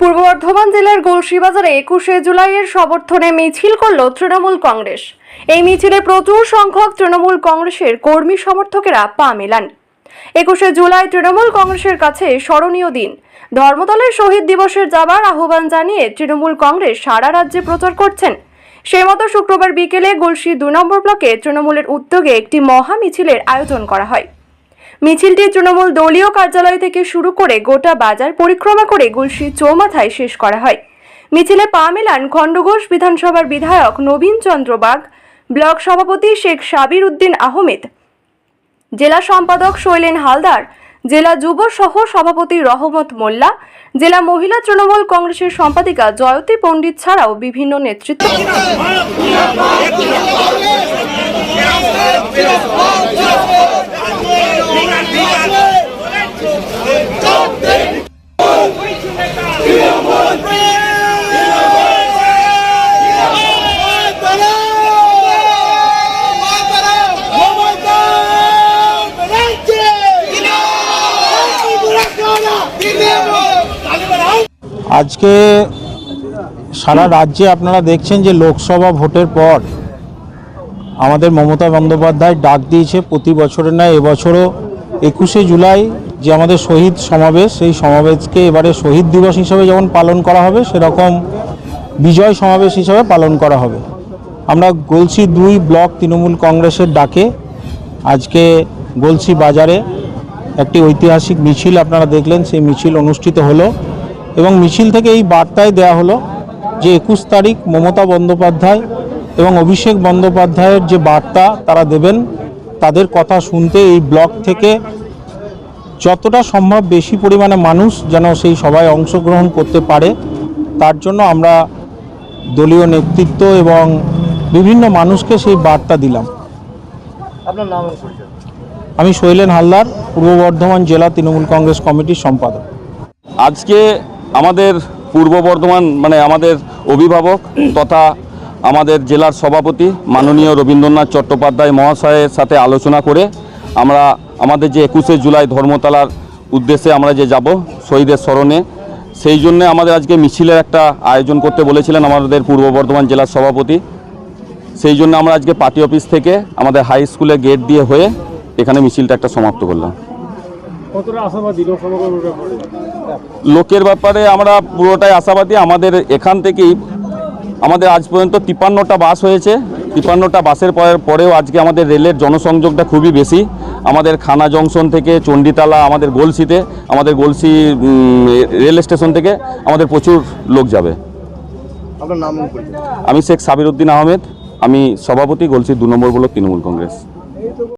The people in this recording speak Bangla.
পূর্ব বর্ধমান জেলার গলসিবাজারে একুশে জুলাইয়ের সমর্থনে মিছিল করল তৃণমূল কংগ্রেস। এই মিছিলে প্রচুর সংখ্যক তৃণমূল কংগ্রেসের কর্মী সমর্থকেরা পা মেলান। একুশে জুলাই তৃণমূল কংগ্রেসের কাছে স্মরণীয় দিন। ধর্মতলের শহীদ দিবসের যাবার আহ্বান জানিয়ে তৃণমূল কংগ্রেস সারা রাজ্যে প্রচার করছেন। সেই মতো শুক্রবার বিকেলে গলসি দু নম্বর ব্লকে তৃণমূলের উদ্যোগে একটি মহা মিছিলের আয়োজন করা হয়। মিছিলটি তৃণমূল দলীয় কার্যালয় থেকে শুরু করে গোটা বাজার পরিক্রমা করে গুলশি চৌমাথায় শেষ করা হয় মিছিলে পা মেলান খণ্ডঘোষ বিধানসভার বিধায়ক নবীন চন্দ্র বাগ ব্লক সভাপতি শেখ সাবির উদ্দিন আহমেদ জেলা সম্পাদক শৈলেন হালদার জেলা যুব সহ সভাপতি রহমত মোল্লা জেলা মহিলা তৃণমূল কংগ্রেসের সম্পাদিকা জয়তী পণ্ডিত ছাড়াও বিভিন্ন নেতৃত্ব আজকে সারা রাজ্যে আপনারা দেখছেন যে লোকসভা ভোটের পর আমাদের মমতা বন্দ্যোপাধ্যায় ডাক দিয়েছে প্রতি বছরের নয় এবছরও একুশে জুলাই যে আমাদের শহীদ সমাবেশ, সেই সমাবেশকে এবারে শহীদ দিবস হিসাবে যেমন পালন করা হবে, সেরকম বিজয় সমাবেশ হিসাবে পালন করা হবে। আমরা গলসি দুই ব্লক তৃণমূল কংগ্রেসের ডাকে। আজকে গলসি বাজারে একটি ঐতিহাসিক মিছিল আপনারা দেখলেন, সেই মিছিল অনুষ্ঠিত হলো এবং মিছিল থেকে এই বার্তায় দেয়া হলো যে একুশ তারিখ মমতা বন্দ্যোপাধ্যায় এবং অভিষেক বন্দ্যোপাধ্যায়ের যে বার্তা তারা দেবেন, তাদের কথা শুনতে এই ব্লক থেকে যতটা সম্ভব বেশি পরিমাণে মানুষ যেন সেই সভায় অংশগ্রহণ করতে পারে তার জন্য আমরা দলীয় নেতৃত্ব এবং বিভিন্ন মানুষকে সেই বার্তা দিলাম। আপনার নাম আমি শৈলেন হালদার পূর্ব বর্ধমান জেলা তৃণমূল কংগ্রেস কমিটির সম্পাদক। আজকে আমাদের পূর্ব বর্ধমান মানে আমাদের অভিভাবক তথা আমাদের জেলার সভাপতি মাননীয় রবীন্দ্রনাথ চট্টোপাধ্যায় মহাশয়ের সাথে আলোচনা করে আমরা আমাদের যে একুশে জুলাই ধর্মতলার উদ্দেশ্যে আমরা যে যাব শহীদের স্মরণে সেই জন্য আমাদের আজকে মিছিলের একটা আয়োজন করতে বলেছিলেন আমাদের পূর্ব বর্ধমান জেলার সভাপতি। সেই জন্য আমরা আজকে পার্টি অফিস থেকে আমাদের হাই স্কুলে গেট দিয়ে হয়ে এখানে মিছিলটা একটা সমাপ্ত করলাম। লোকের ব্যাপারে আমরা পুরোটাই আশাবাদী। আমাদের এখান থেকেই আমাদের আজ পর্যন্ত তিপ্পান্নটা বাস হয়েছে। তিপ্পান্নটা বাসের পরে- পরেও আজকে আমাদের রেলের জনসংযোগটা খুবই বেশি। আমাদের খানা জংশন থেকে চণ্ডীতলা আমাদের গোলসিতে আমাদের গোলসি রেল স্টেশন থেকে আমাদের প্রচুর লোক যাবে। নাম আমি শেখ সাবির উদ্দিন আহমেদ আমি সভাপতি গোলসি দু নম্বর ব্লক তৃণমূল কংগ্রেস।